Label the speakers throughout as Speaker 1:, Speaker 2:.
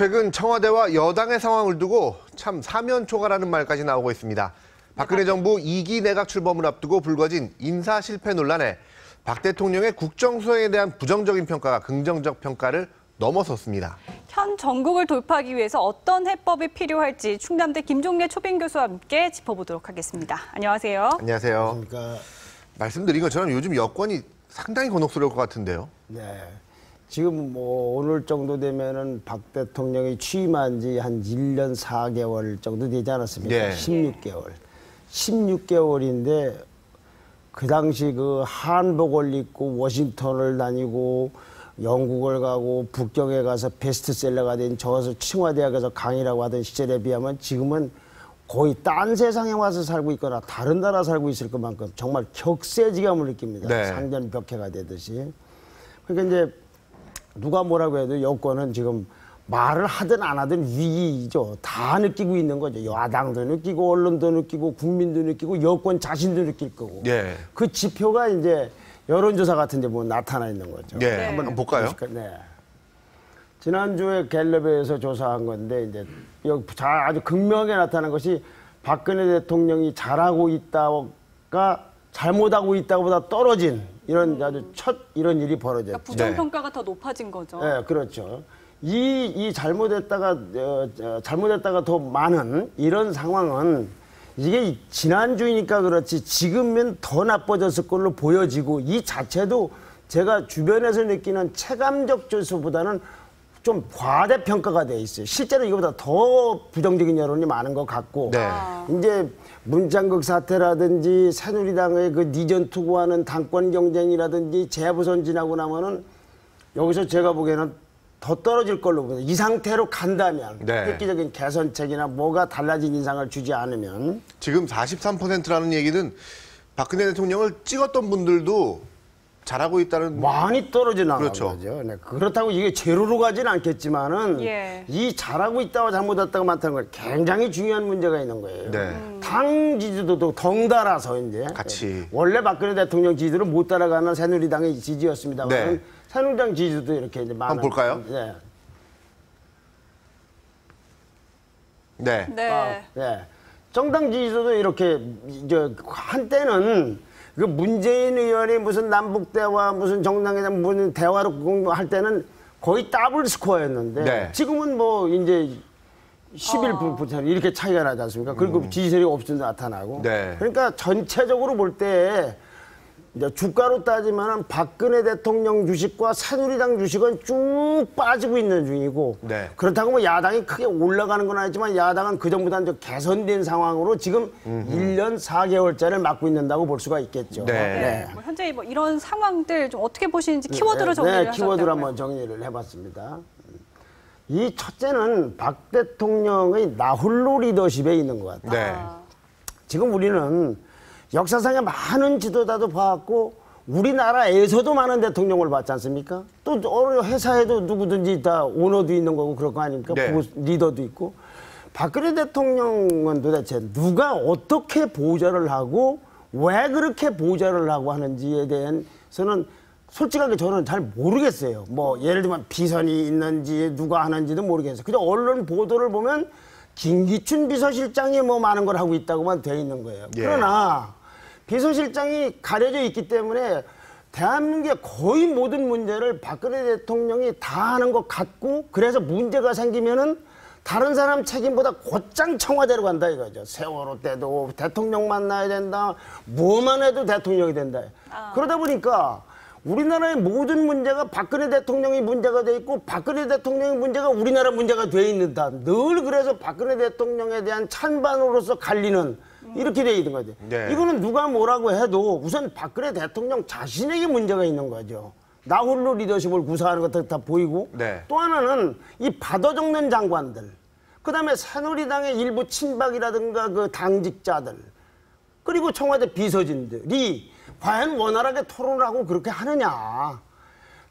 Speaker 1: 최근 청와대와 여당의 상황을 두고 참 사면초가라는 말까지 나오고 있습니다. 박근혜 정부 2기 내각 출범을 앞두고 불거진 인사 실패 논란에 박 대통령의 국정 수행에 대한 부정적인 평가가 긍정적 평가를 넘어섰습니다.
Speaker 2: 현 전국을 돌파하기 위해서 어떤 해법이 필요할지 충남대 김종래 초빙 교수와 함께 짚어보도록 하겠습니다. 안녕하세요.
Speaker 1: 안녕하세요.
Speaker 3: 그러니까
Speaker 1: 말씀드린 것처럼 요즘 여권이 상당히 곤혹스러울 것 같은데요.
Speaker 3: 네. 지금 뭐 오늘 정도 되면은 박 대통령이 취임한 지 한 1년 4개월 정도 되지 않았습니까?
Speaker 1: 네.
Speaker 3: 16개월. 16개월인데 그 당시 그 한복을 입고 워싱턴을 다니고 영국을 가고 북경에 가서 베스트셀러가 된 저서清华대학에서 강의라고 하던 시절에 비하면 지금은 거의 딴 세상에 와서 살고 있거나 다른 나라 살고 있을 것만큼 정말 격세지감을 느낍니다.
Speaker 1: 네.
Speaker 3: 상전 벽해가 되듯이. 그러니까 이제 누가 뭐라고 해도 여권은 지금 말을 하든 안 하든 위기죠. 다 느끼고 있는 거죠. 야당도 느끼고 언론도 느끼고 국민도 느끼고 여권 자신도 느낄 거고.
Speaker 1: 예.
Speaker 3: 그 지표가 이제 여론조사 같은 데 보면 나타나 있는 거죠.
Speaker 1: 예. 한번 볼까요?
Speaker 3: 보실까요? 네. 지난주에 갤럽에서 조사한 건데 이제 여기 자- 아주 극명하게 나타난 것이 박근혜 대통령이 잘하고 있다가 잘못하고 있다보다 떨어진 이런 아주 첫 이런 일이 벌어졌죠.
Speaker 2: 그러니까 부정평가가 더 높아진 거죠.
Speaker 3: 네, 그렇죠. 이, 이 잘못했다가, 어, 어, 잘못했다가 더 많은 이런 상황은 이게 지난주이니까 그렇지 지금은 더 나빠졌을 걸로 보여지고 이 자체도 제가 주변에서 느끼는 체감적 조수보다는 좀 과대평가가 돼 있어요. 실제로 이거보다 더 부정적인 여론이 많은 것 같고.
Speaker 1: 네.
Speaker 3: 이제 문장극 사태라든지 새누리당의 그 니전 투구하는 당권 경쟁이라든지 재보선 지나고 나면은 여기서 제가 보기에는 더 떨어질 걸로 보여요. 이 상태로 간다면
Speaker 1: 네.
Speaker 3: 획기적인 개선책이나 뭐가 달라진 인상을 주지 않으면
Speaker 1: 지금 43%라는 얘기는 박근혜 대통령을 찍었던 분들도 잘하고 있다는
Speaker 3: 많이 떨어져 나간
Speaker 1: 그렇죠.
Speaker 3: 거죠. 네. 그렇다고 이게 제로로 가지는 않겠지만은
Speaker 2: 예.
Speaker 3: 이 잘하고 있다와 잘못했다가 많다는 건 굉장히 중요한 문제가 있는 거예요.
Speaker 1: 네.
Speaker 3: 당 지지도도 덩달아서 이제
Speaker 1: 같이.
Speaker 3: 원래 박근혜 대통령 지지를 못 따라가는 새누리당의 지지였습니다만
Speaker 1: 네.
Speaker 3: 새누리당 지지도 이렇게 이제 많은
Speaker 1: 한번 볼까요?
Speaker 3: 네.
Speaker 1: 네.
Speaker 2: 네.
Speaker 3: 아, 네. 정당 지지도도 이렇게 저 한때는 그 문재인 의원이 무슨 남북 대화 무슨 정당회담 무슨 대화로 공할 때는 거의 더블 스코어였는데
Speaker 1: 네.
Speaker 3: 지금은 뭐 이제 11% 이렇게 차이가 나지 않습니까? 그리고 지지율이 없이 나타나고.
Speaker 1: 음. 네.
Speaker 3: 그러니까 전체적으로 볼때 이제 주가로 따지면은 박근혜 대통령 주식과 새누리당 주식은 쭉 빠지고 있는 중이고
Speaker 1: 네.
Speaker 3: 그렇다고 뭐 야당이 크게 올라가는 건 아니지만 야당은 그 전보다는 좀 개선된 상황으로 지금 일 1년 4개월째를 맡고 있는다고 볼 수가 있겠죠.
Speaker 1: 네.
Speaker 2: 네. 뭐 현재 뭐 이런 상황들 좀 어떻게 보시는지 키워드로
Speaker 3: 네,
Speaker 2: 정리를
Speaker 3: 네, 키워드로
Speaker 2: 하셨다고요.
Speaker 3: 한번 정리를 해봤습니다. 이 첫째는 박 대통령의 나홀로 리더십에 있는 것 같아요.
Speaker 1: 네.
Speaker 2: 아,
Speaker 3: 지금 우리는 역사상에 많은 지도자도 봐왔고 우리나라에서도 많은 대통령을 봤지 않습니까? 또 어느 회사에도 누구든지 다 오너도 있는 거고 그럴 거 아닙니까?
Speaker 1: 네.
Speaker 3: 리더도 있고 박근혜 대통령은 도대체 누가 어떻게 보좌를 하고 왜 그렇게 보좌를 하고 하는지에 대해서는 솔직하게 저는 잘 모르겠어요. 뭐 예를 들면 비선이 있는지 누가 하는지도 모르겠어요. 그냥 언론 보도를 보면 김기춘 비서실장이 뭐 많은 걸 하고 있다고만 돼 있는 거예요.
Speaker 1: 예.
Speaker 3: 그러나 비서실장이 가려져 있기 때문에 대한민국의 거의 모든 문제를 박근혜 대통령이 다 하는 것 같고 그래서 문제가 생기면은 다른 사람 책임보다 곧장 청와대로 간다 이거죠. 세월호 때도 대통령 만나야 된다. 뭐만 해도 대통령이 된다. 그러다 보니까 우리나라의 모든 문제가 박근혜 대통령이 문제가 돼 있고 박근혜 대통령의 문제가 우리나라 문제가 돼 있는다. 늘 그래서 박근혜 대통령에 대한 찬반으로서 갈리는 이렇게 돼 있는 거죠.
Speaker 1: 네.
Speaker 3: 이거는 누가 뭐라고 해도 우선 박근혜 대통령 자신에게 문제가 있는 거죠. 나 홀로 리더십을 구사하는 것들 다 보이고
Speaker 1: 네.
Speaker 3: 또 하나는 이 받아 적는 장관들 그다음에 새누리당의 일부 친박이라든가 그 당직자들 그리고 청와대 비서진들이 과연 원활하게 토론을 하고 그렇게 하느냐.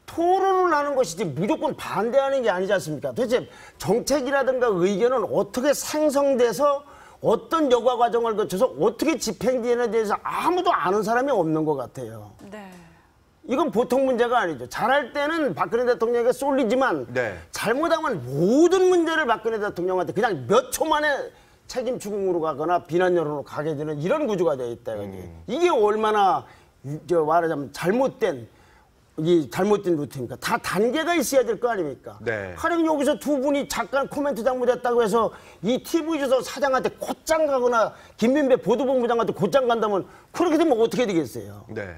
Speaker 3: 토론을 하는 것이지 무조건 반대하는 게 아니지 않습니까? 도대체 정책이라든가 의견은 어떻게 생성돼서 어떤 여과 과정을 거쳐서 어떻게 집행되는지에 대해서 아무도 아는 사람이 없는 것 같아요.
Speaker 2: 네.
Speaker 3: 이건 보통 문제가 아니죠. 잘할 때는 박근혜 대통령에게 쏠리지만
Speaker 1: 네.
Speaker 3: 잘못하면 모든 문제를 박근혜 대통령한테 그냥 몇 초 만에 책임 추궁으로 가거나 비난 여론으로 가게 되는 이런 구조가 되어 있다.
Speaker 1: 음.
Speaker 3: 이게 얼마나 유- 저 말하자면 잘못된 이 잘못된 루트입니까? 다 단계가 있어야 될 거 아닙니까?
Speaker 1: 네.
Speaker 3: 가령 여기서 두 분이 잠깐 코멘트 잘못했다고 해서 이 TV조선 사장한테 곧장 가거나 김민배 보도본부장한테 곧장 간다면 그렇게 되면 어떻게 되겠어요?
Speaker 1: 네.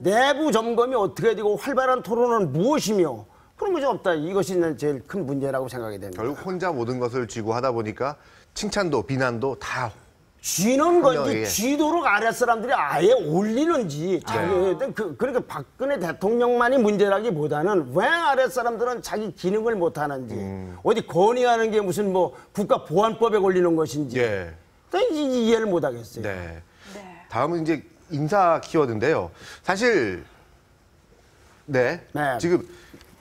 Speaker 3: 내부 점검이 어떻게 되고 활발한 토론은 무엇이며 그런 것이 없다. 이것이 난 제일 큰 문제라고 생각이 됩니다.
Speaker 1: 결국 혼자 모든 것을 쥐고 하다 보니까 칭찬도 비난도 다
Speaker 3: 쥐는 건지
Speaker 1: 분명하게.
Speaker 3: 쥐도록 아랫 사람들이 아예 올리는지 자기 그, 그러니까 박근혜 대통령만이 문제라기보다는 왜 아랫 사람들은 자기 기능을 못 하는지
Speaker 1: 음.
Speaker 3: 어디 건의하는 게 무슨 뭐 국가 보안법에 걸리는 것인지
Speaker 1: 예.
Speaker 3: 또 이- 이해를 못 하겠어요.
Speaker 1: 네.
Speaker 2: 네.
Speaker 1: 다음은 이제 인사 키워드인데요. 사실 네.
Speaker 3: 네.
Speaker 1: 지금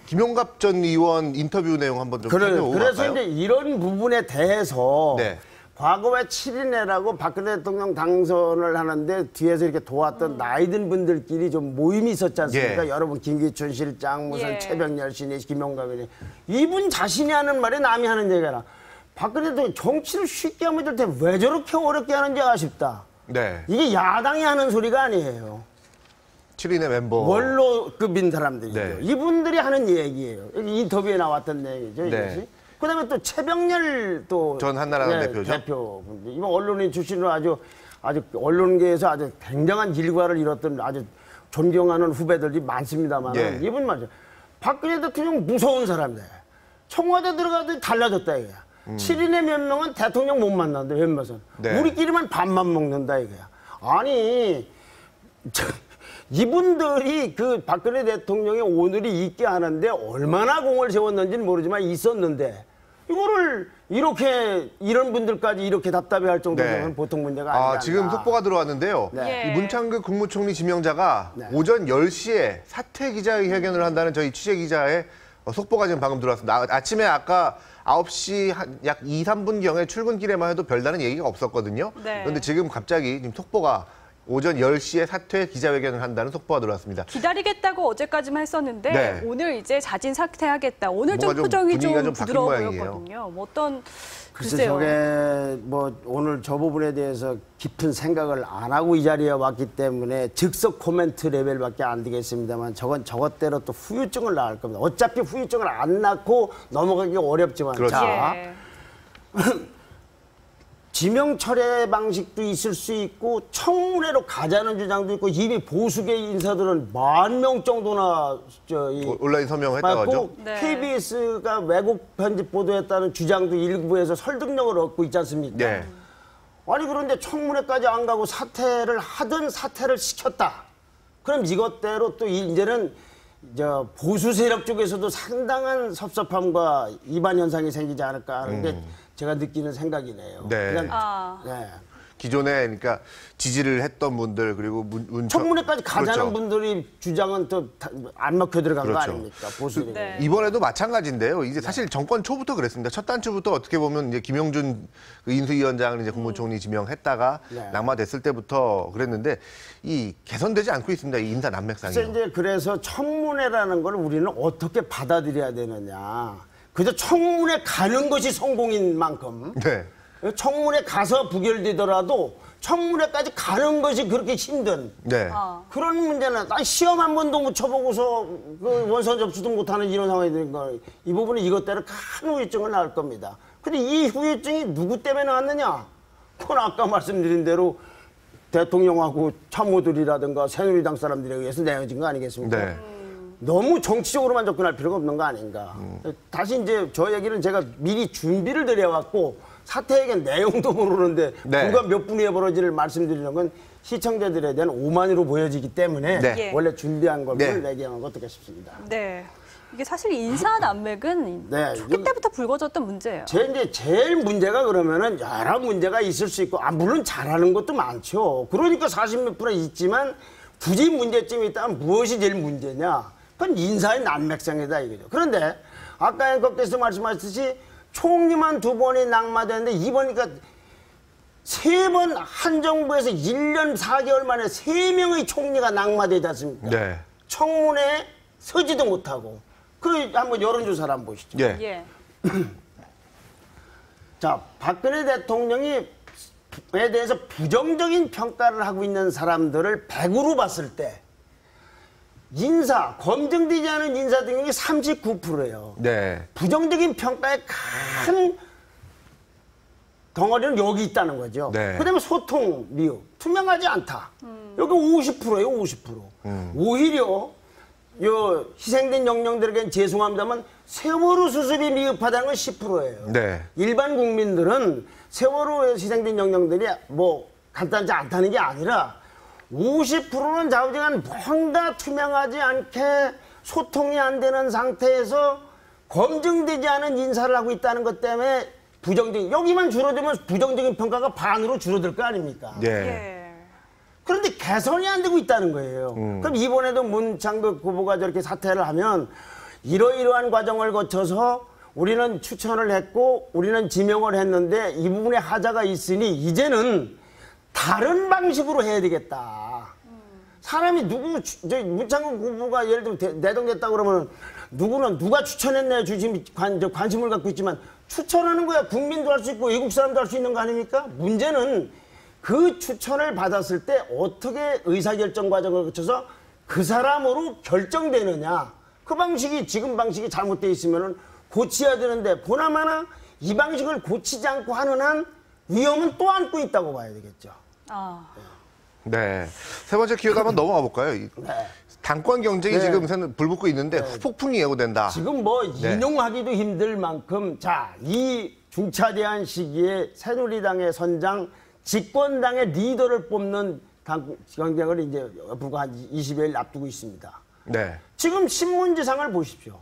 Speaker 1: 김용갑 전 의원 인터뷰 내용 한번 좀
Speaker 3: 그래,
Speaker 1: 살펴보고
Speaker 3: 그래서
Speaker 1: 갈까요?
Speaker 3: 이제 이런 부분에 대해서
Speaker 1: 네.
Speaker 3: 과거에 7인회라고 박근혜 대통령 당선을 하는데 뒤에서 이렇게 도왔던 나이든 분들끼리 좀 모임이 있었지 않습니까?
Speaker 1: 예.
Speaker 3: 여러분 김기춘 실장 무슨
Speaker 2: 예.
Speaker 3: 최병렬 씨니 김용갑 이니 이분 자신이 하는 말에 남이 하는 얘기라 박근혜 대통령 정치를 쉽게 하면 될때왜 저렇게 어렵게 하는지 아쉽다.
Speaker 1: 네.
Speaker 3: 이게 야당이 하는 소리가 아니에요.
Speaker 1: 7인의 멤버.
Speaker 3: 원로급인 사람들이죠.
Speaker 1: 네.
Speaker 3: 이분들이 하는 얘기예요. 인터뷰에 나왔던 얘기죠.
Speaker 1: 네.
Speaker 3: 이것이. 그다음에 또 최병렬
Speaker 1: 또전 한나라당
Speaker 3: 네,
Speaker 1: 대표죠.
Speaker 3: 대표. 이번 언론인 출신으로 아주 아주 언론계에서 아주 굉장한 일과를 이뤘던 아주 존경하는 후배들이 많습니다만
Speaker 1: 예.
Speaker 3: 이분 말이죠. 박근혜 대통령 무서운 사람들. 청와대 들어가도 달라졌다 이거야.
Speaker 1: 음.
Speaker 3: 7인의 몇 명은 대통령 못 만난다 웬만해서
Speaker 1: 네.
Speaker 3: 우리끼리만 밥만 먹는다 이거야. 아니 저, 이분들이 그 박근혜 대통령의 오늘이 있게 하는데 얼마나 공을 세웠는지는 모르지만 있었는데 이거를 이렇게 이런 분들까지 이렇게 답답해 할 정도면
Speaker 1: 네.
Speaker 3: 보통 문제가 아니야.
Speaker 1: 아, 지금 속보가 들어왔는데요.
Speaker 3: 네.
Speaker 2: 예.
Speaker 1: 이 문창극 국무총리 지명자가
Speaker 3: 네.
Speaker 1: 오전 10시에 사퇴 기자회견을 한다는 저희 취재 기자의 어, 속보가 지금 방금 들어왔습니다. 아, 아침에 아까 9시 한약 2, 3분경에 출근길에만 해도 별다른 얘기가 없었거든요.
Speaker 2: 네.
Speaker 1: 그런데 지금 갑자기 지금 속보가 오전 10시에 사퇴 기자회견을 한다는 속보가 들어왔습니다.
Speaker 2: 기다리겠다고 어제까지만 했었는데
Speaker 1: 네.
Speaker 2: 오늘 이제 자진 사퇴하겠다. 오늘 좀 표정이 좀
Speaker 1: 좀
Speaker 2: 부드러워. 보였거든요. 뭐 어떤
Speaker 3: 글쎄. 저게 뭐 오늘 저 부분에 대해서 깊은 생각을 안 하고 이 자리에 왔기 때문에 즉석 코멘트 레벨밖에 안 되겠습니다만 저건 저것대로 또 후유증을 낳을 겁니다. 어차피 후유증을 안 낳고 넘어가기 어렵지만
Speaker 1: 그렇죠.
Speaker 3: 자
Speaker 2: 예.
Speaker 3: 지명 철회 방식도 있을 수 있고 청문회로 가자는 주장도 있고 이미 보수계 인사들은 만 명 정도나 저이
Speaker 1: 오- 온라인 서명했다고 하죠.
Speaker 3: 꼭
Speaker 2: 네.
Speaker 3: KBS가 왜곡 편집 보도했다는 주장도 일부에서 설득력을 얻고 있지 않습니까?
Speaker 1: 네.
Speaker 3: 아니 그런데 청문회까지 안 가고 사퇴를 하든 사퇴를 시켰다. 그럼 이것대로 또 이제는 저 보수 세력 쪽에서도 상당한 섭섭함과 이반 현상이 생기지 않을까 하는데 제가 느끼는 생각이네요.
Speaker 1: 음. 네.
Speaker 3: 그냥
Speaker 2: 아.
Speaker 3: 네.
Speaker 1: 기존에 그러니까 지지를 했던 분들 그리고 문, 문
Speaker 3: 청문회까지 가자는
Speaker 1: 그렇죠.
Speaker 3: 분들이 주장은 또안 먹혀 들어간 거
Speaker 1: 그렇죠.
Speaker 3: 아닙니까? 보수들이.
Speaker 2: 네.
Speaker 1: 이번에도 마찬가지인데요. 이제 사실 정권 초부터 그랬습니다. 첫 단추부터 어떻게 보면 이제 김영준 그 인수위원장을 이제 국무총리 지명했다가
Speaker 3: 네.
Speaker 1: 낙마됐을 때부터 그랬는데 이 개선되지 않고 있습니다. 이 인사 난맥상이.
Speaker 3: 글쎄 이제 그래서 청문회라는 걸 우리는 어떻게 받아들여야 되느냐. 그저 청문회 가는 것이 성공인 만큼
Speaker 1: 네.
Speaker 3: 청문회 가서 부결되더라도 청문회까지 가는 것이 그렇게 힘든
Speaker 1: 네.
Speaker 2: 아.
Speaker 3: 그런 문제는 난 시험 한 번도 못 쳐보고서 그 원서 접수도 못하는 이런 상황이 되는 거이 부분은 이것대로 큰 후유증을 낳을 겁니다. 근데 이 후유증이 누구 때문에 나왔느냐? 그건 아까 말씀드린 대로 대통령하고 참모들이라든가 새누리당 사람들에 의해서 내어진 거 아니겠습니까?
Speaker 1: 네.
Speaker 3: 너무 정치적으로만 접근할 필요가 없는 거 아닌가. 다시 이제 저 얘기는 제가 미리 준비를 드려왔고 사태에게 내용도 모르는데
Speaker 1: 네.
Speaker 3: 누가 몇 분위에 벌어지를 말씀드리는 건 시청자들에 대한 오만으로 보여지기 때문에
Speaker 1: 네.
Speaker 2: 예.
Speaker 3: 원래 준비한 걸
Speaker 1: 네.
Speaker 3: 얘기하는 거 어떨까 싶습니다.
Speaker 2: 네. 이게 사실 인사 난맥은
Speaker 3: 네,
Speaker 2: 초기 때부터 불거졌던 문제예요.
Speaker 3: 제 이제 제일 문제가 그러면은 여러 문제가 있을 수 있고 아 물론 잘하는 것도 많죠. 그러니까 40몇 프로 있지만 굳이 문제점이 있다면 무엇이 제일 문제냐? 그건 인사의 난맥상이다 이거죠. 그런데 아까 앵커께서 말씀하셨듯이 총리만 두 번이 낙마됐는데 이번이니까 세 번 한 정부에서 1년 4개월 만에 세 명의 총리가 낙마되지 않습니까?
Speaker 1: 네.
Speaker 3: 청문회 서지도 못하고 그 한번 여론조사를 한번 보시죠.
Speaker 1: 예.
Speaker 2: 예.
Speaker 3: 자, 박근혜 대통령이 에 대해서 부정적인 평가를 하고 있는 사람들을 100으로 봤을 때 인사, 검증되지 않은 인사 등록이 39%예요.
Speaker 1: 네.
Speaker 3: 부정적인 평가의 큰 덩어리는 여기 있다는 거죠.
Speaker 1: 네.
Speaker 3: 그다음에 소통 미흡, 투명하지 않다. 여기 50%예요, 50%. 오히려 요 희생된 영령들에겐 죄송합니다만 세월호 수습이 미흡하다는 건 10%예요.
Speaker 1: 네.
Speaker 3: 일반 국민들은 세월호에 희생된 영령들이 뭐 간단하지 않다는 게 아니라 50%는 좌우지간 뭔가 투명하지 않게 소통이 안 되는 상태에서 검증되지 않은 인사를 하고 있다는 것 때문에 부정적인 여기만 줄어들면 부정적인 평가가 반으로 줄어들 거 아닙니까?
Speaker 1: 예.
Speaker 2: 예.
Speaker 3: 그런데 개선이 안 되고 있다는 거예요. 그럼 이번에도 문창극 후보가 저렇게 사퇴를 하면 이러이러한 과정을 거쳐서 우리는 추천을 했고 우리는 지명을 했는데 이 부분에 하자가 있으니 이제는 다른 방식으로 해야 되겠다. 사람이 누구 추- 저 문창극 후보가 예를 들면 대- 내동됐다 그러면 누구는 누가 추천했네 주심 관심을 갖고 있지만 추천하는 거야 국민도 할 수 있고 외국 사람도 할 수 있는 거 아닙니까? 문제는 그 추천을 받았을 때 어떻게 의사결정 과정을 거쳐서 그 사람으로 결정되느냐 그 방식이 지금 방식이 잘못되어 있으면 고쳐야 되는데 보나마나 이 방식을 고치지 않고 하는 한 위험은 또 안고 있다고 봐야 되겠죠.
Speaker 2: 아,
Speaker 1: 네. 세 번째 키워드 한번 넘어가 볼까요? 이 당권 경쟁이
Speaker 3: 네.
Speaker 1: 지금 새는 불붙고 있는데 후폭풍이 예고된다.
Speaker 3: 지금 뭐
Speaker 1: 네.
Speaker 3: 인용하기도 힘들 만큼 자 이 중차대한 시기에 새누리당의 선장 집권당의 리더를 뽑는 당 경쟁을 이제 불과 한 20여일 앞두고 있습니다.
Speaker 1: 네.
Speaker 3: 지금 신문지상을 보십시오.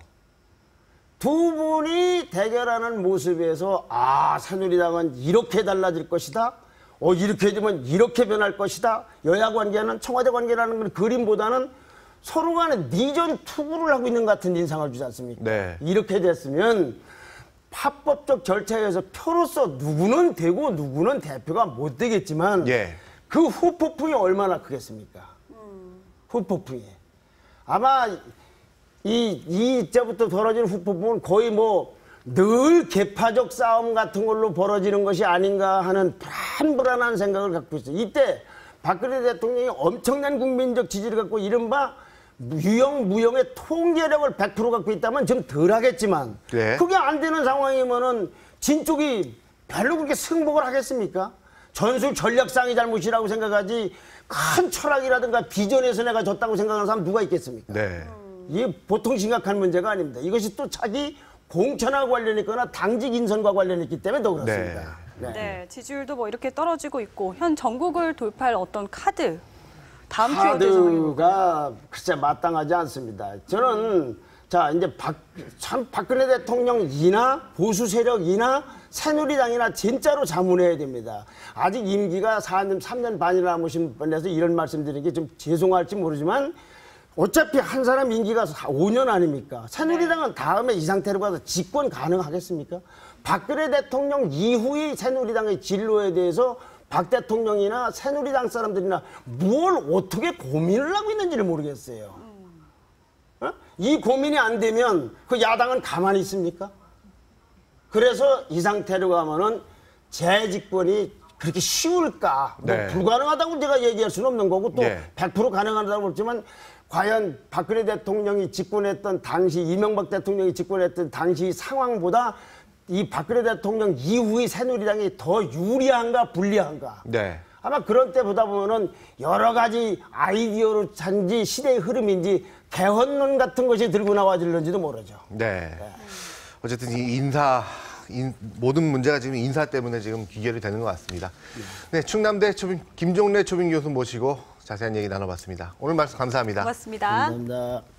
Speaker 3: 두 분이 대결하는 모습에서 아 새누리당은 이렇게 달라질 것이다. 어 이렇게 되면 이렇게 변할 것이다. 여야 관계는 청와대 관계라는 건 그림보다는 서로 간에 니전 투구를 하고 있는 것 같은 인상을 주지 않습니까?
Speaker 1: 네.
Speaker 3: 이렇게 됐으면 합법적 절차에 의해서 표로서 누구는 되고 누구는 대표가 못 되겠지만
Speaker 1: 예.
Speaker 3: 그 후폭풍이 얼마나 크겠습니까? 후폭풍이. 아마 이, 이때부터 벌어지는 후폭풍은 거의 뭐 늘 개파적 싸움 같은 걸로 벌어지는 것이 아닌가 하는 불안불안한 생각을 갖고 있어요. 이때 박근혜 대통령이 엄청난 국민적 지지를 갖고 이른바 유영, 무영의 통제력을 100% 갖고 있다면 좀 덜 하겠지만
Speaker 1: 네.
Speaker 3: 그게 안 되는 상황이면은 진 쪽이 별로 그렇게 승복을 하겠습니까? 전술 전략상의 잘못이라고 생각하지 큰 철학이라든가 비전에서 내가 졌다고 생각하는 사람 누가 있겠습니까?
Speaker 1: 네.
Speaker 3: 이게 보통 심각한 문제가 아닙니다. 이것이 또 차기 공천과 관련있거나 당직 인선과 관련있기 때문에 더 그렇습니다. 네.
Speaker 2: 네. 지지율도 뭐 이렇게 떨어지고 있고 현 전국을 돌파할 어떤 카드 다음
Speaker 3: 카드가 글쎄 마땅하지 않습니다. 저는 자 이제 박, 참 박근혜 대통령이나 보수 세력이나 새누리당이나 진짜로 자문해야 됩니다. 아직 임기가 4년, 3년 반이나 남으신 분에서 이런 말씀드리는 게 좀 죄송할지 모르지만 어차피 한 사람 임기가 5년 아닙니까? 새누리당은 다음에 이 상태로 가서 집권 가능하겠습니까? 박근혜 대통령 이후의 새누리당의 진로에 대해서 박 대통령이나 새누리당 사람들이나 뭘 어떻게 고민을 하고 있는지를 모르겠어요. 어? 이 고민이 안 되면 그 야당은 가만히 있습니까? 그래서 이 상태로 가면은 재집권이 그렇게 쉬울까? 뭐
Speaker 1: 네.
Speaker 3: 불가능하다고 제가 얘기할 수는 없는 거고 또
Speaker 1: 네.
Speaker 3: 100% 가능하다고 그랬지만 과연 박근혜 대통령이 집권했던 당시 이명박 대통령이 집권했던 당시 상황보다 이 박근혜 대통령 이후의 새누리당이 더 유리한가 불리한가?
Speaker 1: 네.
Speaker 3: 아마 그런 때 보다 보면은 여러 가지 아이디어로 잔지 시대의 흐름인지 개헌론 같은 것이 들고 나와질는지도 모르죠.
Speaker 1: 네. 어쨌든 이 인사 인- 모든 문제가 지금 인사 때문에 지금 귀결이 되는 것 같습니다. 네, 충남대 초빙 김종래 초빙 교수 모시고 자세한 얘기 나눠봤습니다. 오늘 말씀 감사합니다.
Speaker 2: 고맙습니다.
Speaker 3: 감사합니다.